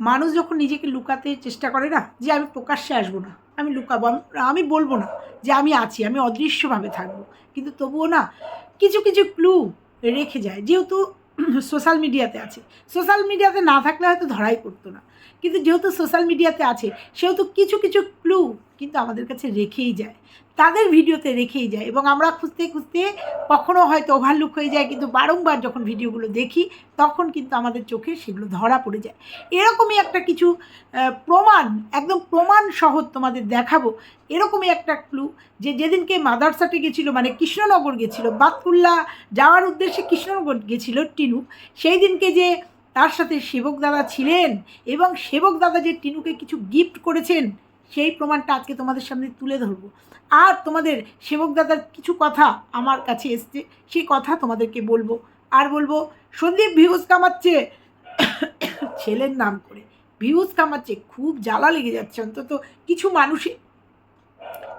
মানুষ যখন নিজেকে লুকাতে চেষ্টা করে না, যে আমি প্রকাশ্যে আসব না, আমি লুকাবো, আমি- বলব না যে আমি আছি, আমি অদৃশ্যভাবে থাকব। কিন্তু তবুও না, কিছু কিছু ক্লু রেখে যায়। যেহেতু সোশ্যাল মিডিয়াতে আছে সোশ্যাল মিডিয়াতে না থাকলে হয়তো ধরাই পড়তো না। কিন্তু যেহেতু সোশ্যাল মিডিয়াতে আছে, সেহেতু কিছু কিছু ক্লু কিন্তু আমাদের কাছে রেখেই যায়। তাদের ভিডিওতে রেখেই যায় এবং আমরা খুঁজতে খুঁজতে কখনও হয়তো ওভারলুক হয়ে যায় কিন্তু বারংবার যখন ভিডিওগুলো দেখি, তখন কিন্তু আমাদের চোখে সেগুলো ধরা পড়ে যায়। এরকমই একটা কিছু প্রমাণ, একদম প্রমাণ সহ তোমাদের দেখাবো। এরকমই একটা ক্লু যে যেদিনকে মাদারসাটে গেছিল মানে কৃষ্ণনগর গেছিল, বাতকুল্লা যাওয়ার উদ্দেশ্যে কৃষ্ণনগর গেছিল টিনু। সেই দিনকে যে তার সাথে সেবক দাদা ছিলেন এবং সেবক দাদা যে টিনুকে কিছু গিফট করেছেন সেই প্রমাণটা আজকে তোমাদের সামনে তুলে ধরবো। আর তোমাদের সেবক দাদার কিছু কথা আমার কাছে এসছে, সেই কথা তোমাদেরকে বলব। আর বলব, সন্দীপ ভিউজ কামাচ্ছে। ছেলের নাম করে। ভিউজ কামাচ্ছে, খুব জ্বালা লেগে যাচ্ছে অন্তত কিছু মানুষে।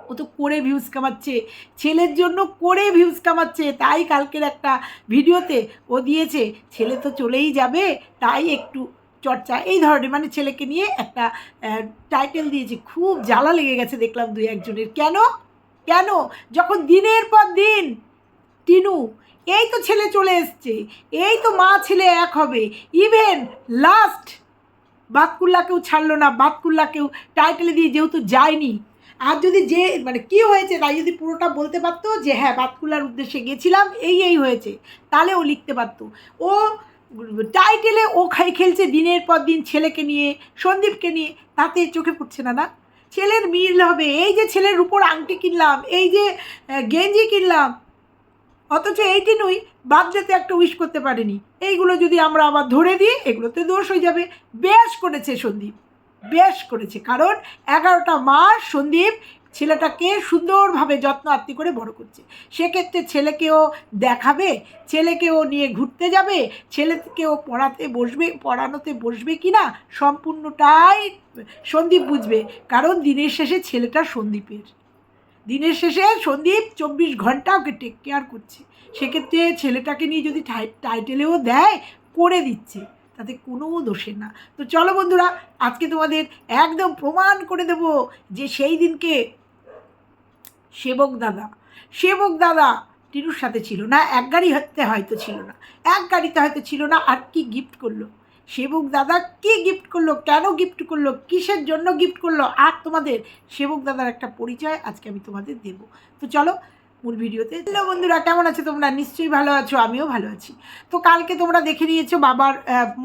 ও তো করে ভিউজ কামাচ্ছে, ছেলের জন্য করে ভিউজ কামাচ্ছে। তাই কালকের একটা ভিডিওতে ও দিয়েছে, ছেলে তো চলেই যাবে, তাই একটু চর্চা, এই ধরনের মানে ছেলেকে নিয়ে একটা টাইটেল দিয়েছে খুব জ্বালা লেগে গেছে দেখলাম দুই একজনের। কেন? কেন? যখন দিনের পর দিন, টিনু, এই তো ছেলে চলে এসছে, এই তো মা ছেলে এক হবে ইভেন লাস্ট বাতকুল্লাকেও ছাড়লো না, বাতকুল্লাকেও টাইটেলে দিয়ে যেহেতু যায়নি। আর যদি যে মানে কি হয়েছে তাই যদি পুরোটা বলতে পারতো যে হ্যাঁ বাতকুল্লার উদ্দেশ্যে গেছিলাম, এই এই হয়েছে, তাহলে ও লিখতে পারতো। ও টাইটেলে ও খাই খেলছে দিনের পর দিন ছেলেকে নিয়ে, সন্দীপকে নিয়ে, তাতে চোখে পড়ছে না না। ছেলের মিল হবে, এই যে ছেলের উপর আংটি কিনলাম, এই যে গেঞ্জি কিনলাম, অথচ এইটি নই বার্থডেতে একটা উইশ করতে পারেনি। এইগুলো যদি আমরা আবার ধরে দিই, এগুলোতে দোষ হয়ে যাবে। বেশ করেছে সন্দীপ, বেশ করেছে। কারণ এগারোটা মাস সন্দীপ ছেলেটাকে সুন্দরভাবে যত্ন আত্মি করে বড় করছে। সেক্ষেত্রে ছেলেকেও দেখাবে, ছেলেকেও নিয়ে ঘুরতে যাবে, ছেলেকেও পড়াতে বসবে, পড়ানোতে বসবে কি না সম্পূর্ণটাই সন্দীপ বুঝবে। কারণ দিনের শেষে ছেলেটা সন্দীপের। দিনের শেষে সন্দীপ চব্বিশ ঘণ্টা ওকে টেক কেয়ার করছে। সেক্ষেত্রে ছেলেটাকে নিয়ে যদি টাই- টাইটেলেও দেয়, করে দিচ্ছে। তাতে কোনো দোষের না। তো চলো বন্ধুরা, আজকে তোমাদের একদম প্রমাণ করে দেব যে সেই দিনকে সেবক দাদা সেবক দাদা টিনুর সাথে ছিল না, এক গাড়িতে হয়তো ছিল না, এক গাড়িতে হয়তো ছিল না, আর কি গিফট করল? সেবক দাদা কি গিফট করল? কেন গিফট করল? কিসের জন্য গিফট করল? আর তোমাদের সেবক দাদার একটা পরিচয় আজকে আমি তোমাদের দেব। তো চলো মূল ভিডিওতে। হ্যালো বন্ধুরা, কেমন আছো তোমরা? নিশ্চয়ই ভালো আছো, আমিও ভালো আছি। তো কালকে তোমরা দেখে নিয়েছো বাবার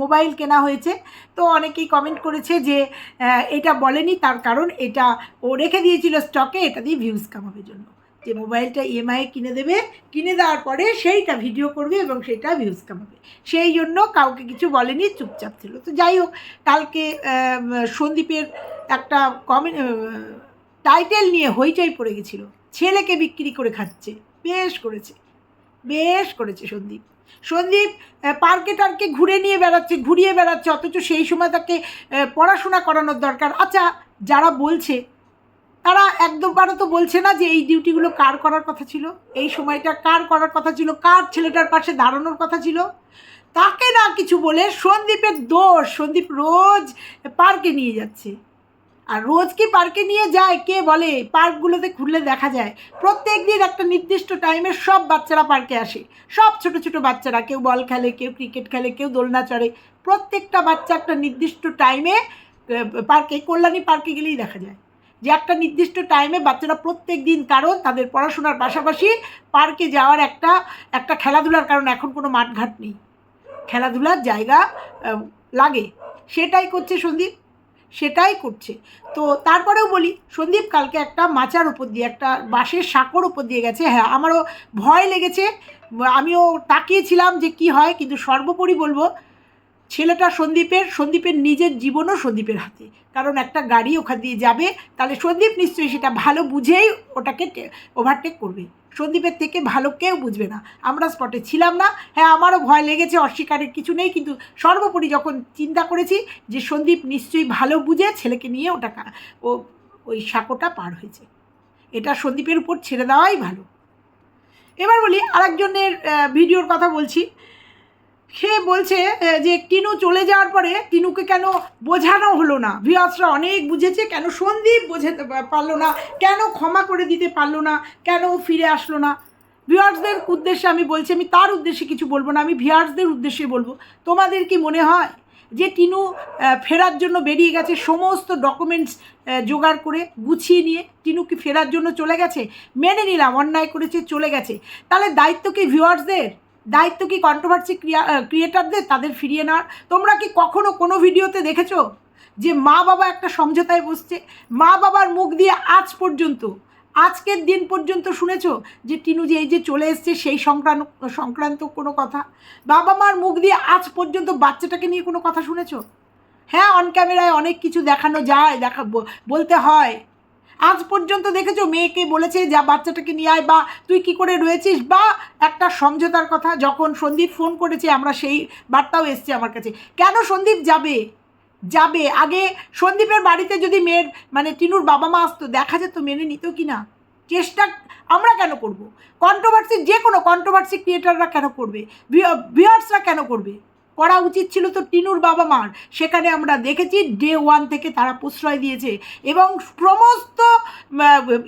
মোবাইল কেনা হয়েছে। তো অনেকেই কমেন্ট করেছে যে এটা বলেনি, তার কারণ এটা ও রেখে দিয়েছিল স্টকে এটা দিয়ে ভিউজ কামাবে জন্য। যে মোবাইলটা ইএমআই কিনে দেবে, কিনে দেওয়ার পরে সেইটা ভিডিও করবে এবং সেটা ভিউজ কামাবে। সেই জন্য কাউকে কিছু বলেনি, চুপচাপ ছিল। তো যাই হোক, কালকে সন্দীপের একটা কমেন্ট টাইটেল নিয়ে হইচই পড়ে গেছিল। ছেলেকে বিক্রি করে খাচ্ছে। বেশ করেছে। বেশ করেছে সন্দীপ। সন্দীপ পার্কে টার্কে ঘুরে নিয়ে বেড়াচ্ছে, ঘুরিয়ে বেড়াচ্ছে, অথচ সেই সময় তাকে পড়াশোনা করানোর দরকার। আচ্ছা যারা বলছে, তারা একদম একদমবারও তো বলছে না যে এই ডিউটিগুলো কার করার কথা ছিল? এই সময়টা কার করার কথা ছিল? কার ছেলেটার পাশে দাঁড়ানোর কথা ছিল? তাকে না কিছু বলে সন্দীপের দোষ। সন্দীপ রোজ পার্কে নিয়ে যাচ্ছে। আর রোজ কি পার্কে নিয়ে যায়? কে বলে? পার্কগুলোতে ঘুরলে দেখা যায়, প্রত্যেক দিন একটা নির্দিষ্ট টাইমে সব বাচ্চারা পার্কে আসে। সব ছোট ছোট বাচ্চারা, কেউ বল খেলে, কেউ ক্রিকেট খেলে, কেউ দোলনা চড়ে। প্রত্যেকটা বাচ্চা একটা নির্দিষ্ট টাইমে পার্কে, কল্যাণী পার্কে গেলেই দেখা যায়। যে একটা নির্দিষ্ট টাইমে বাচ্চারা প্রত্যেক দিন কারণ তাদের পড়াশোনার পাশাপাশি পার্কে যাওয়ার একটা একটা খেলাধুলার কারণ এখন কোনো মাঠঘাট নেই। খেলাধুলার জায়গা লাগে। সেটাই করছে সন্দীপ। সেটাই করছে। তো তারপরেও বলি, সন্দীপ কালকে একটা মাচার উপর দিয়ে, একটা বাঁশের সাঁকোর উপর দিয়ে গেছে। হ্যাঁ আমারও ভয় লেগেছে। আমিও তাকিয়েছিলাম যে কি হয়, কিন্তু সর্বোপরি বলব, ছেলেটা সন্দীপের সন্দীপের নিজের জীবনও সন্দীপের হাতে। কারণ একটা গাড়ি ওখান দিয়ে যাবে, তাহলে সন্দীপ নিশ্চয়ই সেটা ভালো বুঝেই ওটাকে ওভারটেক করবে। সন্দীপের থেকে ভালো কেউ বুঝবে না। আমরা স্পটে ছিলাম না। হ্যাঁ আমারও ভয় লেগেছে, অস্বীকারের কিছু নেই, কিন্তু সর্বোপরি যখন চিন্তা করেছি যে সন্দীপ নিশ্চয়ই ভালো বুঝে ছেলেকে নিয়ে ওটা ও, ওই সাঁকোটা পার হয়েছে। এটা সন্দীপের উপর ছেড়ে দেওয়াই ভালো। এবার বলি, আরেকজনের ভিডিওর কথা বলছি। সে বলছে যে টিনু চলে যাওয়ার পরে টিনুকে কেন বোঝানো হলো না। ভিওয়াসরা অনেক বুঝেছে কেন সন্দীপ বোঝাতে পারল না, কেন ক্ষমা করে দিতে পারল না, কেন ফিরে আসলো না। ভিওয়ার্সদের উদ্দেশ্যে আমি বলছি, আমি তার উদ্দেশ্যে কিছু বলব না, আমি ভিওয়ার্সদের উদ্দেশ্যে বলব, তোমাদের কি মনে হয় যে টিনু ফেরার জন্য বেরিয়ে গেছে সমস্ত ডকুমেন্টস জোগাড় করে গুছিয়ে নিয়ে টিনু কি ফেরার জন্য চলে গেছে? মেনে নিলাম, অন্যায় করেছে, চলে গেছে। তাহলে দায়িত্ব কি ভিউয়ার্সদের? দায়িত্ব কি কন্ট্রোভার্সি ক্রিয়া ক্রিয়েটারদের তাদের ফিরিয়ে নেওয়ার? তোমরা কি কখনো কোনো ভিডিওতে দেখেছ যে মা বাবা একটা সমঝোতায় বসছে? মা বাবার মুখ দিয়ে আজ পর্যন্ত, আজকের দিন পর্যন্ত শুনেছো যে টিনু যে এই যে চলে এসছে, সেই সংক্রান্ত সংক্রান্ত কোনো কথা? বাবা মার মুখ দিয়ে আজ পর্যন্ত বাচ্চাটাকে নিয়ে কোনো কথা শুনেছ? হ্যাঁ অন ক্যামেরায় অনেক কিছু দেখানো যায়, দেখা বলতে হয়। আজ পর্যন্ত দেখেছ মেয়েকে বলেছে যা বাচ্চাটাকে নিয়ে আয়, বা তুই কি করে রয়েছিস, বা একটা সমঝোতার কথা যখন সন্দীপ ফোন করেছে, আমরা সেই বার্তাও এসছে আমার কাছে। কেন সন্দীপ যাবে? যাবে? আগে সন্দীপের বাড়িতে যদি মেয়ের মানে টিনুর বাবা মা আসতো, দেখা যেত মেনে নিত কি না? চেষ্টা আমরা কেন করব? কন্ট্রোভার্সি যে কোনো কন্ট্রোভার্সি ক্রিয়েটাররা কেন করবে? ভিউয়ার্সরা কেন করবে? করা উচিত ছিল তো টিনুর বাবা মার। সেখানে আমরা দেখেছি ডে ওয়ান থেকে তারা প্রশ্রয় দিয়েছে এবং সমস্ত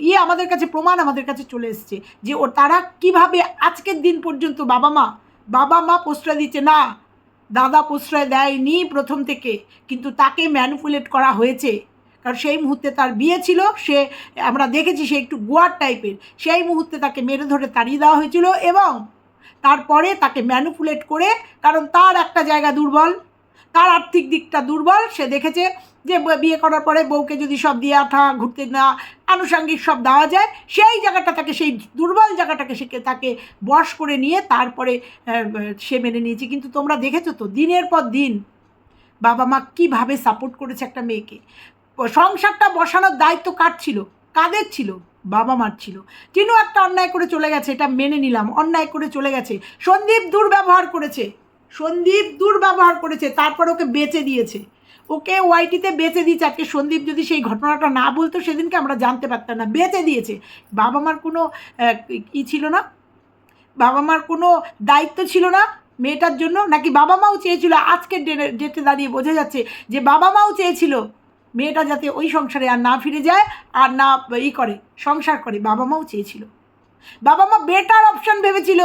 ইয়ে আমাদের কাছে, প্রমাণ আমাদের কাছে চলে এসছে যে ও তারা কীভাবে আজকের দিন পর্যন্ত বাবা মা বাবা মা প্রশ্রয় দিচ্ছে, না, দাদা প্রশ্রয় দেয়নি প্রথম থেকে, কিন্তু তাকে ম্যানিপুলেট করা হয়েছে। কারণ সেই মুহূর্তে তার বিয়ে ছিল, সে, আমরা দেখেছি সে একটু গোয়ার টাইপের সেই মুহূর্তে তাকে মেরে ধরে তাড়িয়ে দেওয়া হয়েছিল এবং তারপরে তাকে ম্যানিপুলেট করে, কারণ তার একটা জায়গা দুর্বল, তার আর্থিক দিকটা দুর্বল, সে দেখেছে যে বিয়ে করার পরে বউকে যদি সব দিয়ে আঠা, ঘুরতে না, আনুষঙ্গিক সব দেওয়া যায়, সেই জায়গাটা তাকে, সেই দুর্বল জায়গাটাকে সে তাকে বশ করে নিয়ে তারপরে সে মেনে নিয়েছে। কিন্তু তোমরা দেখেছ তো, দিনের পর দিন বাবা মা কীভাবে সাপোর্ট করেছে একটা মেয়েকে? সংসারটা বসানোর দায়িত্ব কার ছিল? কাদের ছিল? বাবা মার ছিল। টিনু একটা অন্যায় করে চলে গেছে, এটা মেনে নিলাম, অন্যায় করে চলে গেছে। সন্দীপ দুর্ব্যবহার করেছে, সন্দীপ দুর্ব্যবহার করেছে, তারপর ওকে বেঁচে দিয়েছে। ওকে ওয়াইটিতে বেচে দিয়েছে, আজকে সন্দীপ যদি সেই ঘটনাটা না বলতো, সেদিনকে আমরা জানতে পারতাম না। বেঁচে দিয়েছে। বাবা মার কোনো ই ছিল না। বাবা মার কোনো দায়িত্ব ছিল না মেয়েটার জন্য, নাকি বাবা মাও চেয়েছিল, আজকের ডেটে দাঁড়িয়ে বোঝা যাচ্ছে যে বাবা মাও চেয়েছিল মেয়েটা যাতে ওই সংসারে আর না ফিরে যায়, আর না ই করে, সংসার করে, বাবা মাও চেয়েছিল। বাবা মা বেটার অপশান ভেবেছিল,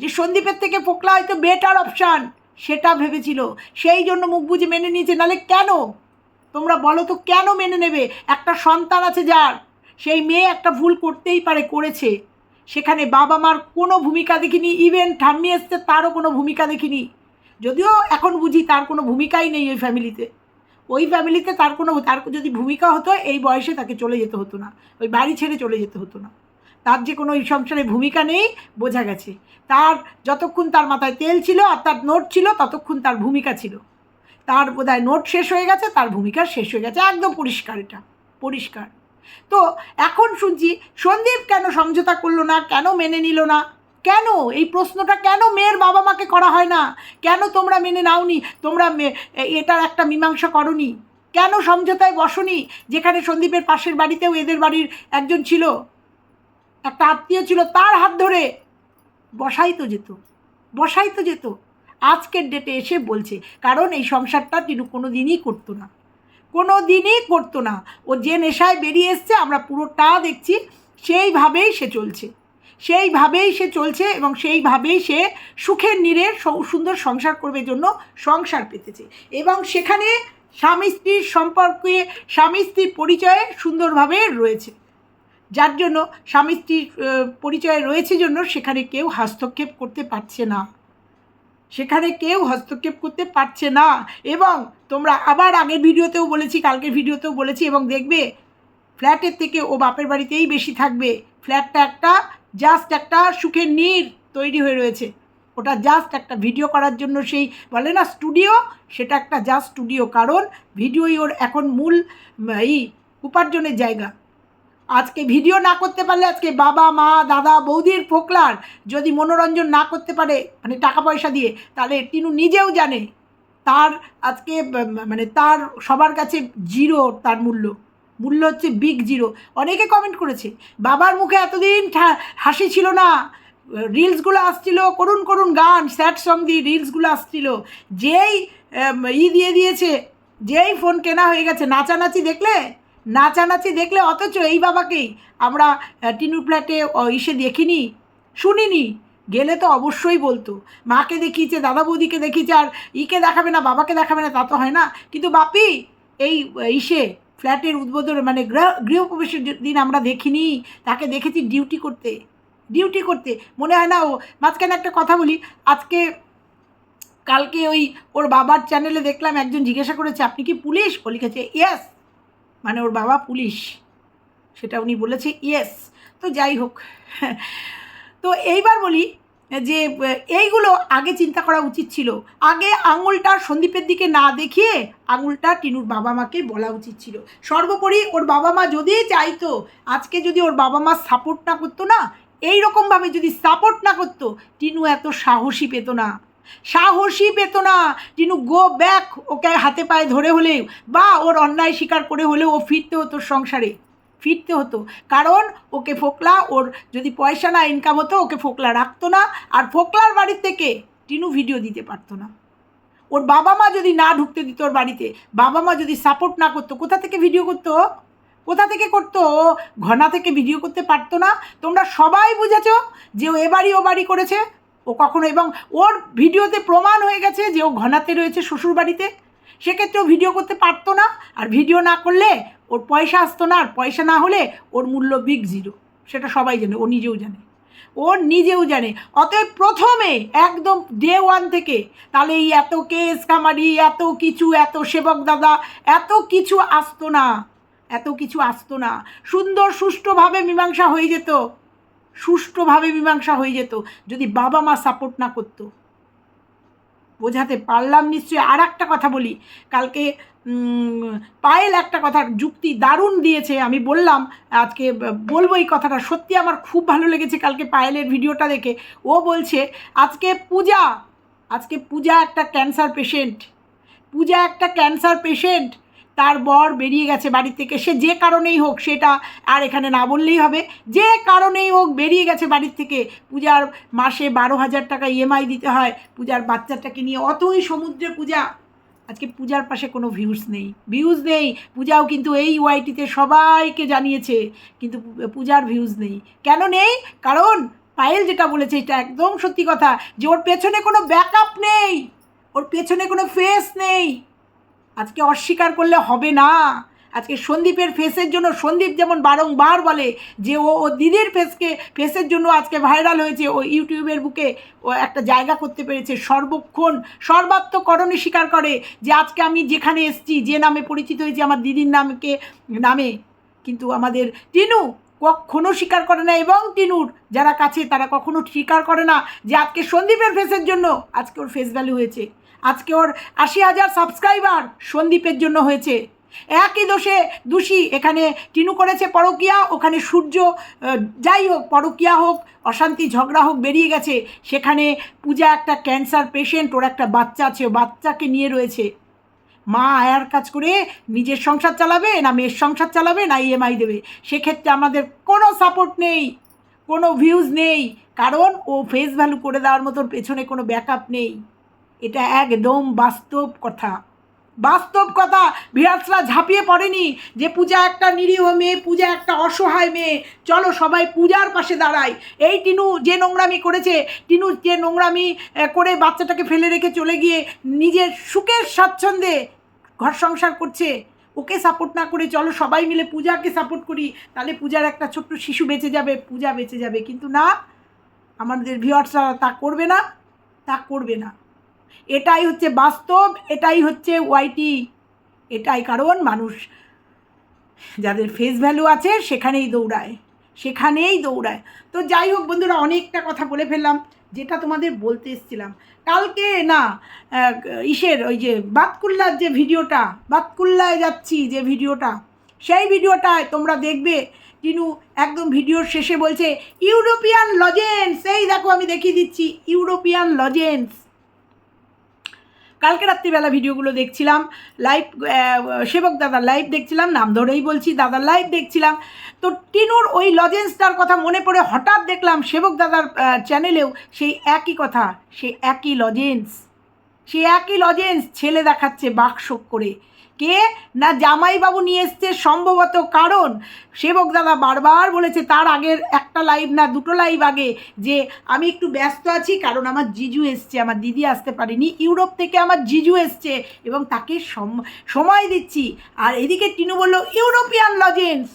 যে সন্দীপের থেকে পোকলা হয়তো বেটার অপশান সেটা ভেবেছিল। সেই জন্য মুখ বুঝে মেনে নিয়েছে, নালে কেন? তোমরা বলো তো, কেন মেনে নেবে? একটা সন্তান আছে যার, সেই মেয়ে একটা ভুল করতেই পারে, করেছে। সেখানে বাবা মার কোনো ভূমিকা দেখিনি ইভেন ঠাম্মি এসছে, তারও কোনো ভূমিকা দেখিনি। যদিও এখন বুঝি তার কোনো ভূমিকাই নেই ওই ফ্যামিলিতে ওই ফ্যামিলিতে তার কোনো, তার যদি ভূমিকা হতো, এই বয়সে তাকে চলে যেতে হতো না। ওই বাড়ি ছেড়ে চলে যেতে হতো না। তার যে কোনো এই সংসারে ভূমিকা নেই, বোঝা গেছে। তার যতক্ষণ তার মাথায় তেল ছিল আর তার নোট ছিল, ততক্ষণ তার ভূমিকা ছিল। তার বোধহয় নোট শেষ হয়ে গেছে, তার ভূমিকা শেষ হয়ে গেছে। একদম পরিষ্কার এটা, পরিষ্কার। তো এখন শুনছি, সন্দীপ কেন সমঝোতা করল না, কেন মেনে নিল না? কেন? এই প্রশ্নটা কেন মেয়ের বাবা মাকে করা হয় না? কেন তোমরা মেনে নাওনি? তোমরা এটার একটা মীমাংসা করনি? কেন সমঝোতায় বসনি? যেখানে সন্দীপের পাশের বাড়িতেও এদের বাড়ির একজন ছিল। একটা আত্মীয় ছিল, তার হাত ধরে বসাই তো যেত, বসাই তো যেত। আজকের ডেটে এসে বলছে, কারণ এই সংসারটা তিনি কোনো দিনই করতো না। কোনো দিনই করতো না। ও যে নেশায় বেরিয়ে এসছে, আমরা পুরোটা দেখছি, সেইভাবেই সে চলছে। সেইভাবেই সে চলছে এবং সেইভাবেই সে সুখের নীড়ের সুন্দর সংসার করবে জন্য সংসার পেতেছে। এবং সেখানে স্বামী স্ত্রীর সম্পর্কে, স্বামী স্ত্রীর পরিচয়ে সুন্দরভাবে রয়েছে। যার জন্য স্বামী স্ত্রীর পরিচয় রয়েছে জন্য সেখানে কেউ হস্তক্ষেপ করতে পারছে না। সেখানে কেউ হস্তক্ষেপ করতে পারছে না। এবং তোমরা আবার আগের ভিডিওতেও বলেছি, কালকের ভিডিওতেও বলেছি এবং দেখবে, ফ্ল্যাটের থেকে ও বাপের বাড়িতেই বেশি থাকবে। ফ্ল্যাটটা একটা জাস্ট একটা সুখের নীর তৈরি হয়ে রয়েছে। ওটা জাস্ট একটা ভিডিও করার জন্য সেই বলে না স্টুডিও সেটা একটা জাস্ট স্টুডিও কারণ ভিডিওই ওর এখন মূল এই উপার্জনের জায়গা। আজকে ভিডিও না করতে পারলে আজকে বাবা, মা, দাদা, বৌদির ফোকলার যদি মনোরঞ্জন না করতে পারে মানে টাকা পয়সা দিয়ে, তাহলে টিনু নিজেও জানে তার আজকে মানে তার সবার কাছে জিরো তার মূল্য। মূল্য হচ্ছে বিগ জিরো অনেকে কমেন্ট করেছে বাবার মুখে এতদিন হাসি ছিল না। রিলসগুলো আসছিল করুন করুন গান স্যাড সং দিয়ে রিলসগুলো আসছিল। যেই ই দিয়ে দিয়েছে যেই ফোন কেনা হয়ে গেছে নাচানাচি দেখলে? নাচানাচি দেখলে অথচ এই বাবাকেই আমরা টিনু ফ্ল্যাটে ও, ইসে দেখিনি শুনিনি। গেলে তো অবশ্যই বলতো। মাকে দেখিয়েছে দাদা বৌদিকে দেখিয়েছে আর ইকে দেখাবে না বাবাকে দেখাবে না তা তো হয় না। কিন্তু বাপি এই ইসে ফ্ল্যাটের উদ্বোধন মানে গৃহ গৃহপ্রবেশের দিন আমরা দেখিনি, তাকে দেখেছি ডিউটি করতে ডিউটি করতে। মনে হয় না ও, মাঝখানে একটা কথা বলি, আজকে, কালকে ওই ওর বাবার চ্যানেলে দেখলাম একজন জিজ্ঞাসা করেছে, আপনি কি পুলিশ? ও লিখেছে ইয়েস মানে ওর বাবা পুলিশ। সেটা উনি বলেছে ইয়েস তো যাই হোক, তো এইবার বলি যে এইগুলো আগে চিন্তা করা উচিত ছিল। আগে আঙুলটা সন্দীপের দিকে না দেখিয়ে আঙুলটা টিনুর বাবা মাকে বলা উচিত ছিল। সর্বোপরি ওর বাবা মা যদি চাইতো, আজকে যদি ওর বাবা মা সাপোর্ট না করতো না এই রকমভাবে যদি সাপোর্ট না করতো, টিনু এত সাহসী পেত না। সাহসী পেত না। টিনু গো ব্যাক ওকে হাতে পায়ে ধরে হলেও বা ওর অন্যায় স্বীকার করে হলেও ও ফিরতে হতো সংসারে। ফিরতে হতো। কারণ ওকে ফোকলা, ওর যদি পয়সা না ইনকাম হতো, ওকে ফোকলা রাখতো না। আর ফোকলার বাড়ির থেকে টিনু ভিডিও দিতে পারতো না। ওর বাবা মা যদি না ঢুকতে দিত ওর বাড়িতে, বাবা মা যদি সাপোর্ট না করতো, কোথা থেকে ভিডিও করতো? কোথা থেকে করতো? ঘনা থেকে ভিডিও করতে পারতো না। তোমরা সবাই বুঝেছ যে ও এবারই ও বাড়ি করেছে। ও কখনো এবং ওর ভিডিওতে প্রমাণ হয়ে গেছে যে ও ঘনাতে রয়েছে শ্বশুর বাড়িতে সেক্ষেত্রে ও ভিডিও করতে পারতো না। আর ভিডিও না করলে ওর পয়সা আসতো না, আর পয়সা না হলে ওর মূল্য বিগ জিরো সেটা সবাই জানে, ও নিজেও জানে। ও নিজেও জানে। অতএব প্রথমে, একদম ডে ওয়ান থেকে, তাহলে এই এত কেস কামারি এত কিছু, এত সেবক দাদা, এত কিছু আসতো না। এত কিছু আসতো না। সুন্দর, সুষ্ঠুভাবে মীমাংসা হয়ে যেত। সুষ্ঠুভাবে মীমাংসা হয়ে যেত। যদি বাবা মা সাপোর্ট না করতো। বোঝাতে পারলাম নিশ্চয়ই আর একটা কথা বলি। কালকে পায়েল একটা কথা, যুক্তি দারুণ দিয়েছে, আমি বললাম, আজকে বলব এই কথাটা, সত্যি আমার খুব ভালো লেগেছে কালকে পায়েলের ভিডিওটা দেখে। ও বলছে, আজকে পূজা আজকে পূজা একটা ক্যান্সার পেশেন্ট পূজা একটা ক্যান্সার পেশেন্ট তার বর বেরিয়ে গেছে বাড়ি থেকে। সে যে কারণেই হোক সেটা আর এখানে না বললেই হবে। যে কারণেই হোক বেরিয়ে গেছে বাড়ির থেকে। পূজার মাসে বারো হাজার টাকা ইএমআই দিতে হয়। পূজার বাচ্চাটাকে নিয়ে অতই সমুদ্রে পূজা। আজকে পূজার পাশে কোনো ভিউজ নেই। ভিউজ নেই। পূজাও কিন্তু এই ওয়াইটিতে সবাইকে জানিয়েছে। কিন্তু পূজার ভিউজ নেই। কেন নেই? কারণ পায়েল যেটা বলেছে এটা একদম সত্যি কথা। যে ওর পেছনে কোনো ব্যাকআপ নেই। ওর পেছনে কোনো ফেস নেই। আজকে অস্বীকার করলে হবে না। আজকে সন্দীপের ফেসের জন্য সন্দীপ যেমন বারংবার বলে যে ও ও দিদির ফেসকে ফেসের জন্য আজকে ভাইরাল হয়েছে। ও ইউটিউবের বুকে ও একটা জায়গা করতে পেরেছে। সর্বক্ষণ সর্বাত্মকরণে স্বীকার করে যে আজকে আমি যেখানে এসেছি, যে নামে পরিচিত হয়েছি, আমার দিদির নামকে, নামে। কিন্তু আমাদের টিনু কখনো স্বীকার করে না। এবং টিনুর যারা কাছে, তারা কখনো স্বীকার করে না যে আজকে সন্দীপের ফেসের জন্য, আজকে ওর ফেস ভ্যালু হয়েছে। আজকে ওর আশি হাজার সাবস্ক্রাইবার সন্দীপের জন্য হয়েছে। একই দোষে দোষী এখানে টিনু করেছে পরকিয়া, ওখানে সূর্য যাই হোক, পরকিয়া হোক, অশান্তি, ঝগড়া হোক, বেরিয়ে গেছে। সেখানে পূজা একটা ক্যান্সার পেশেন্ট ওর একটা বাচ্চা আছে বাচ্চাকে নিয়ে রয়েছে। মা আয়ার কাজ করে নিজের সংসার চালাবে, না মেয়ের সংসার চালাবে, না ইএমআই দেবে। সেক্ষেত্রে আমাদের কোনো সাপোর্ট নেই, কোনো ভিউজ নেই, কারণ ও ফেস ভ্যালু করে দেওয়ার মতন পেছনে কোনো ব্যাকআপ নেই। এটা একদম বাস্তব কথা। বাস্তব কথা বিরাটরা ঝাঁপিয়ে পড়েনি যে পূজা একটা নিরীহ মেয়ে, পূজা একটা অসহায় মেয়ে। চলো সবাই পূজার পাশে দাঁড়াই। এই টিনু যে নোংরামি করেছে, টিনু যে নোংরামি করে বাচ্চাটাকে ফেলে রেখে চলে গিয়ে নিজের সুখের স্বাচ্ছন্দ্যে ঘর সংসার করছে। ওকে সাপোর্ট না করে চলো সবাই মিলে পূজাকে সাপোর্ট করি। তাহলে পূজার একটা ছোট্ট শিশু বেঁচে যাবে, পূজা বেঁচে যাবে। কিন্তু না, আমাদের ভিউয়ার্সরা তা করবে না, তা করবে না। এটাই হচ্ছে বাস্তব, এটাই হচ্ছে ওয়াইটি এটাই কারণ মানুষ। যাদের ফেস ভ্যালু আছে, সেখানেই দৌড়ায় সেখানেই দৌড়ায়। তো যাই হোক বন্ধুরা, অনেকটা কথা বলে ফেললাম, যেটা তোমাদের বলতে এসেছিলাম। কালকে না ইসের ওই যে বাতকুল্লার যে ভিডিওটা, বাতকুল্লায় যাচ্ছি যে ভিডিওটা, সেই ভিডিওটায় তোমরা দেখবে, টিনু একদম ভিডিওর শেষে বলছে ইউরোপিয়ান লজেন্স এই দেখো আমি দেখিয়ে দিচ্ছি ইউরোপিয়ান লজেন্স কালকে রাত্রিবেলা ভিডিওগুলো দেখছিলাম লাইভ সেবক দাদার লাইভ দেখছিলাম, নাম ধরেই বলছি, দাদার লাইভ দেখছিলাম। তো টিনুর ওই লজেন্সটার কথা মনে পড়ে, হঠাৎ দেখলাম সেবক দাদার চ্যানেলেও সেই একই কথা, সেই একই লজেন্স সে একই লজেন্স ছেলে দেখাচ্ছে বাক্স করে। কে? না জামাইবাবু নিয়ে এসছে সম্ভবত কারণ। সেবক দাদা বারবার বলেছে তার আগের একটা লাইভ না, দুটো লাইভ আগে যে আমি একটু ব্যস্ত আছি কারণ আমার জিজু এসছে, আমার দিদি আসতে পারেনি, ইউরোপ থেকে আমার জিজু এসছে এবং তাকে সম- সময় দিচ্ছি। আর এদিকে টিনু বলল ইউরোপিয়ান লজেন্স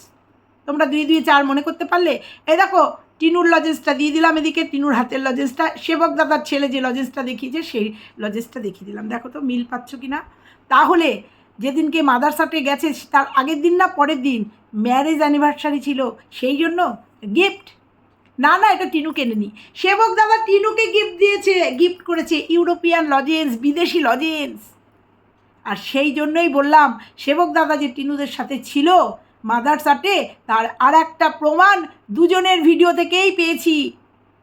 তোমরা দুই দুই, চার মনে করতে পারলে। এই দেখো, টিনুর লজেন্সটা দিয়ে দিলাম এদিকে, টিনুর হাতের লজেন্সটা সেবক দাদার ছেলে যে লজেন্সটা দেখিয়েছে, সেই লজেন্সটা দেখিয়ে দিলাম। দেখো তো, মিল পাচ্ছ কি না তাহলে যেদিনকে মাদারসাটে গেছে তার আগের দিন না পরের দিন ম্যারেজ অ্যানিভার্সারি ছিল, সেই জন্য গিফট না না, এটা টিনু কেনেনি সেবক দাদা টিনুকে গিফট দিয়েছে গিফট করেছে ইউরোপিয়ান লজেন্স বিদেশি লজেন্স আর সেই জন্যই বললাম, সেবক দাদা যে টিনুদের সাথে ছিল মাদার মাদারসাটে তার আর একটা প্রমাণ দুজনের ভিডিও থেকেই পেয়েছি।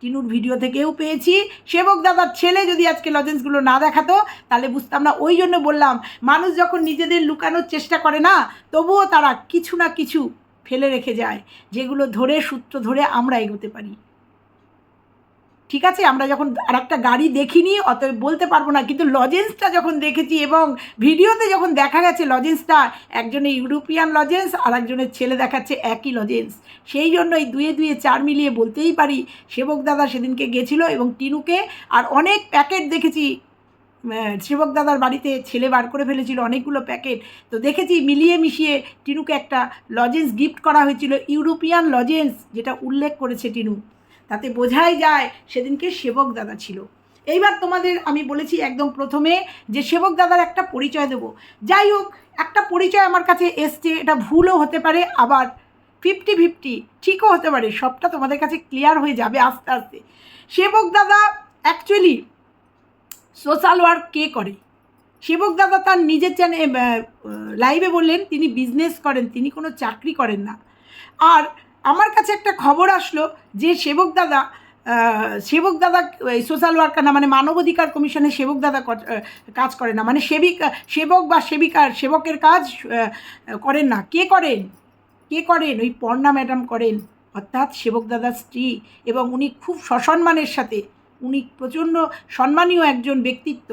টিনুর ভিডিও থেকেও পেয়েছি। সেবক দাদার ছেলে যদি আজকে লজেন্সগুলো না দেখাতো, তাহলে বুঝতাম না। ওই জন্য বললাম, মানুষ যখন নিজেদের লুকানোর চেষ্টা করে না, তবুও তারা কিছু না কিছু ফেলে রেখে যায়, যেগুলো ধরে সূত্র ধরে আমরা এগোতে পারি। ঠিক আছে, আমরা যখন আর একটা গাড়ি দেখিনি, অতএব বলতে পারব না, কিন্তু লজেন্সটা যখন দেখেছি এবং ভিডিওতে যখন দেখা গেছে লজেন্সটা একজনের ইউরোপিয়ান লজেন্স আর একজনের ছেলে দেখাচ্ছে একই লজেন্স সেই জন্যই দুয়ে দুয়ে চার মিলিয়ে বলতেই পারি, সেবক দাদা সেদিনকে গেছিল এবং টিনুকে আর অনেক প্যাকেট দেখেছি। সেবক দাদার বাড়িতে ছেলে বার করে ফেলেছিল অনেকগুলো প্যাকেট তো দেখেছি মিলিয়ে মিশিয়ে টিনুকে একটা লজেন্স গিফট করা হয়েছিল ইউরোপিয়ান লজেন্স যেটা উল্লেখ করেছে টিনু। তাতে বোঝাই যায় সেদিনকে সেবক দাদা ছিল। এইবার তোমাদের আমি বলেছি একদম প্রথমে যে সেবক দাদার একটা পরিচয় দেব। যাই হোক, একটা পরিচয় আমার কাছে এসছে, এটা ভুলও হতে পারে, আবার ফিফটি ফিফটি ঠিকও হতে পারে, সবটা তোমাদের কাছে ক্লিয়ার হয়ে যাবে আস্তে আস্তে। সেবক দাদা অ্যাকচুয়ালি সোশ্যাল ওয়ার্ক কে করে? সেবক দাদা তার নিজের চ্যানেল লাইভে বললেন, তিনি বিজনেস করেন, তিনি কোনো চাকরি করেন না। আর আমার কাছে একটা খবর আসলো যে সেবক দাদা সেবক দাদা সোশ্যাল ওয়ার্কার না মানে মানবাধিকার কমিশনে সেবক দাদা কাজ করে না। মানে সেবিকা, সেবক বা সেবিকার, সেবকের কাজ করেন না। কে করেন? কে করেন? ওই পর্ণা ম্যাডাম করেন। অর্থাৎ সেবক দাদার স্ত্রী এবং উনি খুব সসম্মানের সাথে, উনি প্রচণ্ড সম্মানীয় একজন ব্যক্তিত্ব,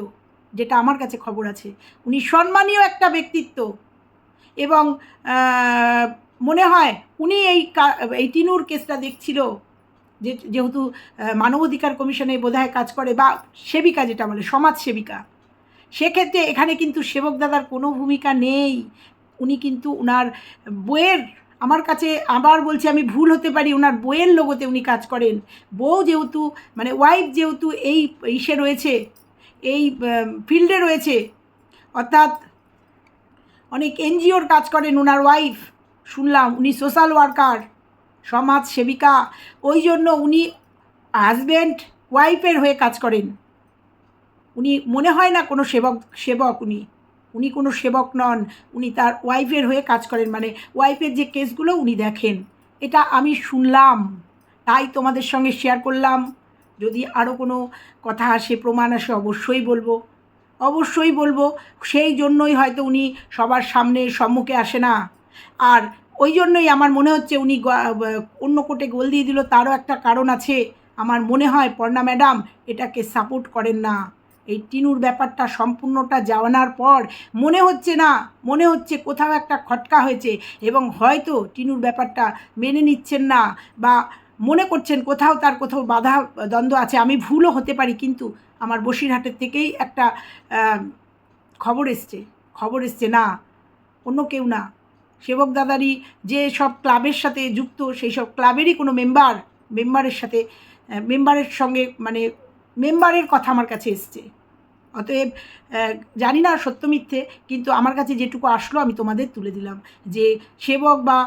যেটা আমার কাছে খবর আছে। উনি সম্মানীয় একটা ব্যক্তিত্ব এবং মনে হয় উনি এই এই টিনুর কেসটা দেখছিল, যে যেহেতু মানবাধিকার কমিশনে বোধহয় কাজ করে, বা সেবিকা যেটা বলে, সমাজ সেবিকা, সেক্ষেত্রে এখানে কিন্তু সেবক দাদার কোনো ভূমিকা নেই। উনি কিন্তু ওনার বইয়ের আমার কাছে আবার বলছি, আমি ভুল হতে পারি ওনার বইয়ের লোগোতে উনি কাজ করেন। বউ যেহেতু মানে ওয়াইফ যেহেতু এই ইসে রয়েছে, এই ফিল্ডে রয়েছে, অর্থাৎ অনেক এনজিওর কাজ করেন ওনার ওয়াইফ শুনলাম উনি সোশ্যাল ওয়ার্কার সমাজ সেবিকা, ওই জন্য উনি হাজব্যান্ড ওয়াইফের হয়ে কাজ করেন। উনি মনে হয় না কোনো সেবক সেবক উনি। উনি কোনো সেবক নন, উনি তার ওয়াইফের হয়ে কাজ করেন। মানে ওয়াইফের যে কেসগুলো উনি দেখেন, এটা আমি শুনলাম। তাই তোমাদের সঙ্গে শেয়ার করলাম। যদি আরও কোনো কথা আসে, প্রমাণ আসে, অবশ্যই বলব। অবশ্যই বলব, সেই জন্যই হয়তো উনি সবার সামনে সম্মুখে আসে না। আর ওই জন্যই আমার মনে হচ্ছে উনি অন্য কোটে গোল দিয়ে দিল, তারও একটা কারণ আছে। আমার মনে হয়, পর্ণা ম্যাডাম, এটাকে সাপোর্ট করেন না। এই টিনুর ব্যাপারটা সম্পূর্ণটা জানার পর মনে হচ্ছে না, মনে হচ্ছে কোথাও একটা খটকা হয়েছে এবং হয়তো টিনুর ব্যাপারটা মেনে নিচ্ছেন না বা মনে করছেন কোথাও তার কোথাও বাধা, দ্বন্দ্ব আছে। আমি ভুলও হতে পারি, কিন্তু আমার বসিরহাটের থেকেই একটা খবর এসছে। খবর এসছে, না, অন্য কেউ না। সেবক দাদারই যে সব ক্লাবের সাথে যুক্ত, সেই সব ক্লাবেরই কোনো মেম্বার মেম্বারের সাথে মেম্বারের সঙ্গে মানে মেম্বারের কথা আমার কাছে এসছে। অতএব জানি না সত্য মিথ্যে, কিন্তু আমার কাছে যেটুকু আসলো আমি তোমাদের তুলে দিলাম যে সেবক বা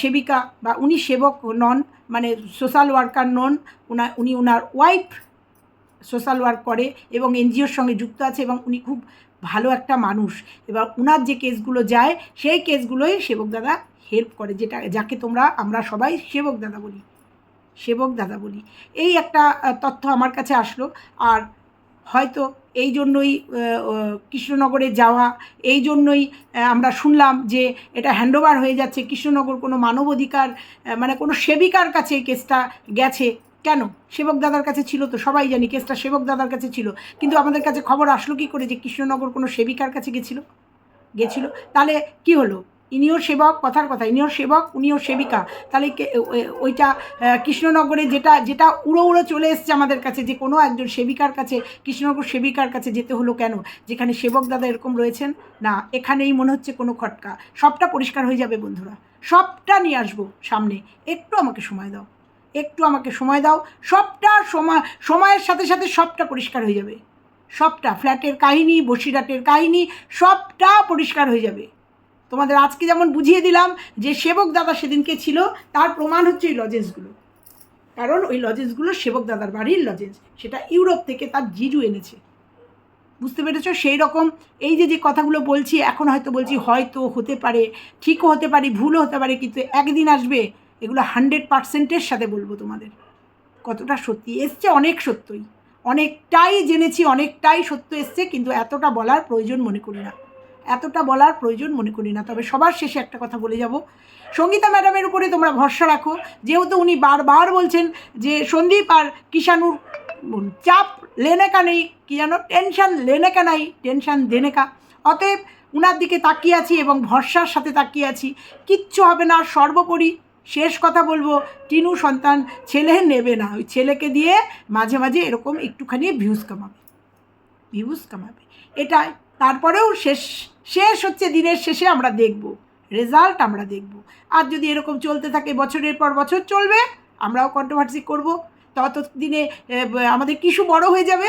সেবিকা বা উনি সেবক নন মানে সোশ্যাল ওয়ার্কার নন, উনা, উনি ওনার ওয়াইফ সোশ্যাল ওয়ার্ক করে এবং এনজিওর সঙ্গে যুক্ত আছে এবং উনি খুব ভালো একটা মানুষ। এবার ওনার যে কেসগুলো যায়, সেই কেসগুলোই সেবক দাদা হেল্প করে, যেটা, যাকে তোমরা, আমরা সবাই সেবক দাদা বলি। সেবক দাদা বলি। এই একটা তথ্য আমার কাছে আসলো। আর হয়তো এই জন্যই কৃষ্ণনগরে যাওয়া, এই জন্যই আমরা শুনলাম যে এটা হ্যান্ডওভার হয়ে যাচ্ছে। কৃষ্ণনগর কোনো মানবাধিকার মানে কোনো সেবিকার কাছে কেসটা গেছে। কেন? সেবক দাদার কাছে ছিল তো, সবাই জানি কেসটা সেবক দাদার কাছে ছিল। কিন্তু আমাদের কাছে খবর আসলো কি করে যে কৃষ্ণনগর কোনো সেবিকার কাছে গেছিল? গেছিল? তাহলে কি হলো? ইনিও সেবক, কথার কথা, ইনিও সেবক, উনিও সেবিকা। তাহলে ওইটা কৃষ্ণনগরে যেটা যেটা উড়ো উড়ো চলে এসছে আমাদের কাছে যে কোনো একজন সেবিকার কাছে, কৃষ্ণনগর সেবিকার কাছে যেতে হলো কেন? যেখানে সেবক দাদা এরকম রয়েছেন? না, এখানেই মনে হচ্ছে কোনো খটকা। সবটা পরিষ্কার হয়ে যাবে বন্ধুরা। সবটা নিয়ে আসব সামনে। একটু আমাকে সময় দাও। একটু আমাকে সময় দাও। সবটা সময়, সময়ের সাথে সাথে সবটা পরিষ্কার হয়ে যাবে। সবটা, ফ্ল্যাটের কাহিনী, বসিরহাটের কাহিনী, সবটা পরিষ্কার হয়ে যাবে। তোমাদের আজকে যেমন বুঝিয়ে দিলাম যে সেবক দাদা সেদিনকে ছিল, তার প্রমাণ হচ্ছে এই লজেন্সগুলো। কারণ ওই লজেন্সগুলো সেবক দাদার বাড়ির লজেন্স। সেটা ইউরোপ থেকে তার জিজু এনেছে। বুঝতে পেরেছ? সেই রকম এই যে যে কথাগুলো বলছি, এখন হয়তো বলছি হয়তো হতে পারে, ঠিকও হতে পারে, ভুলও হতে পারে, কিন্তু একদিন আসবে এগুলো হান্ড্রেড পার্সেন্টের সাথে বলব তোমাদের। কতটা সত্যি? এসছে অনেক সত্যই। অনেকটাই জেনেছি, অনেকটাই সত্য এসছে, কিন্তু এতটা বলার প্রয়োজন মনে করি না। এতটা বলার প্রয়োজন মনে করি না। তবে সবার শেষে একটা কথা বলে যাব। সঙ্গীতা ম্যাডামের উপরে তোমরা ভরসা রাখো। যেহেতু উনি বারবার বলছেন যে সন্দীপ আর কিষাণুর চাপ লেনে কা নেই, কি জানো? টেনশন লেনেকা নাই, টেনশন দেনেকা। অতএব উনার দিকে তাকিয়ে আছি এবং ভরসার সাথে তাকিয়ে আছি। কিচ্ছু হবে না, সর্বোপরি শেষ কথা বলব, টিনু সন্তান ছেলে নেবে না। ওই ছেলেকে দিয়ে মাঝে মাঝে এরকম একটুখানি ভিউজ কামাবে। ভিউজ কামাবে। এটাই তারপরেও শেষ শেষ হচ্ছে দিনের শেষে আমরা দেখব। রেজাল্ট আমরা দেখব। আর যদি এরকম চলতে থাকে বছরের পর বছর চলবে, আমরাও কন্ট্রোভার্সি করব। ততদিনে আমাদের কিশু বড় হয়ে যাবে,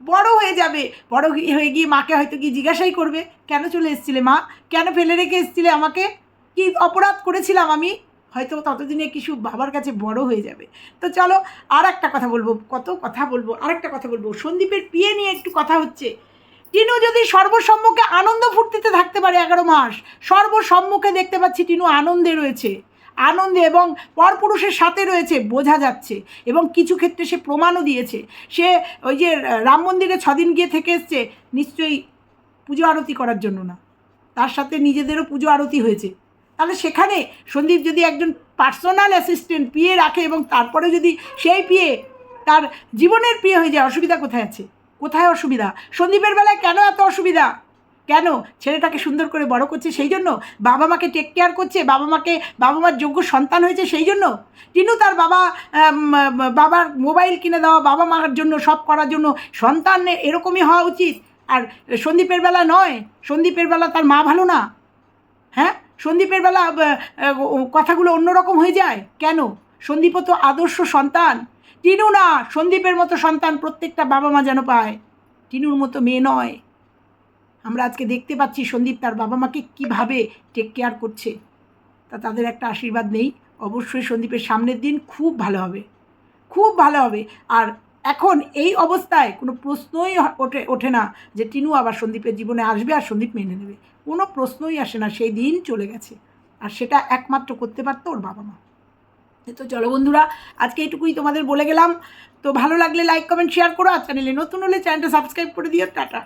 বড় হয়ে যাবে। বড় হয়ে গিয়ে মাকে হয়তো কি জিজ্ঞাসাই করবে, কেন চলে এসেছিলে মা? কেন ফেলে রেখে এসেছিলে আমাকে? কি অপরাধ করেছিলাম আমি? হয়তো ততদিনে কিছু বাবার কাছে বড় হয়ে যাবে। তো চলো আর একটা কথা বলব, কত কথা বলব আর একটা কথা বলব। সন্দীপের পিয়ে নিয়ে একটু কথা হচ্ছে। টিনু যদি সর্বসম্মুখে আনন্দ ফুর্তিতে থাকতে পারে এগারো মাস, সর্বসম্মুখে দেখতে পাচ্ছি টিনু আনন্দে রয়েছে। আনন্দে এবং পরপুরুষের সাথে রয়েছে, বোঝা যাচ্ছে। এবং কিছু ক্ষেত্রে সে প্রমাণও দিয়েছে। সে ওই যে রাম মন্দিরে ছদিন গিয়ে থেকে এসছে, নিশ্চয়ই পুজো আরতি করার জন্য না। তার সাথে নিজেদেরও পুজো আরতি হয়েছে। তাহলে সেখানে সন্দীপ যদি একজন পার্সোনাল অ্যাসিস্ট্যান্ট পিয়ে রাখে এবং তারপরে যদি সেই পিয়ে তার জীবনের প্রিয় হয়ে যায়, অসুবিধা কোথায় আছে? কোথায় অসুবিধা? সন্দীপের বেলায় কেন এত অসুবিধা? কেন? ছেলেটাকে সুন্দর করে বড় করছে সেই জন্য? বাবা মাকে টেক কেয়ার করছে? বাবা মাকে বাবা মার যোগ্য সন্তান হয়েছে সেই জন্য? টিনু তার বাবা বাবার মোবাইল কিনে দেওয়া বাবা মার জন্য, সব করার জন্য সন্তান এরকমই হওয়া উচিত। আর সন্দীপের বেলা নয়। সন্দীপের বেলা তার মা ভালো না। হ্যাঁ? সন্দীপের বেলা কথাগুলো অন্যরকম হয়ে যায়? কেন? সন্দীপও তো আদর্শ সন্তান। টিনু না, সন্দীপের মতো সন্তান প্রত্যেকটা বাবা মা যেন পায়। টিনুর মতো মেয়ে নয়। আমরা আজকে দেখতে পাচ্ছি সন্দীপ তার বাবা মাকে কীভাবে টেক কেয়ার করছে। তা তাদের একটা আশীর্বাদ নেই। অবশ্যই সন্দীপের সামনের দিন খুব ভালো হবে। খুব ভালো হবে। আর এখন এই অবস্থায় কোনো প্রশ্নই ওঠে ওঠে না যে টিনু আবার সন্দীপের জীবনে আসবে আর সন্দীপ মেনে নেবে। কোনো প্রশ্নই আসে না, সেই দিন চলে গেছে। আর সেটা একমাত্র করতে পারতো ওর বাবা মা। তো চলো বন্ধুরা, আজকে এটুকুই তোমাদের বলে গেলাম। তো ভালো লাগলে লাইক কমেন্ট শেয়ার করো। আর চ্যানেলে নতুন হলে চ্যানেলটা সাবস্ক্রাইব করে দিও। টাটা।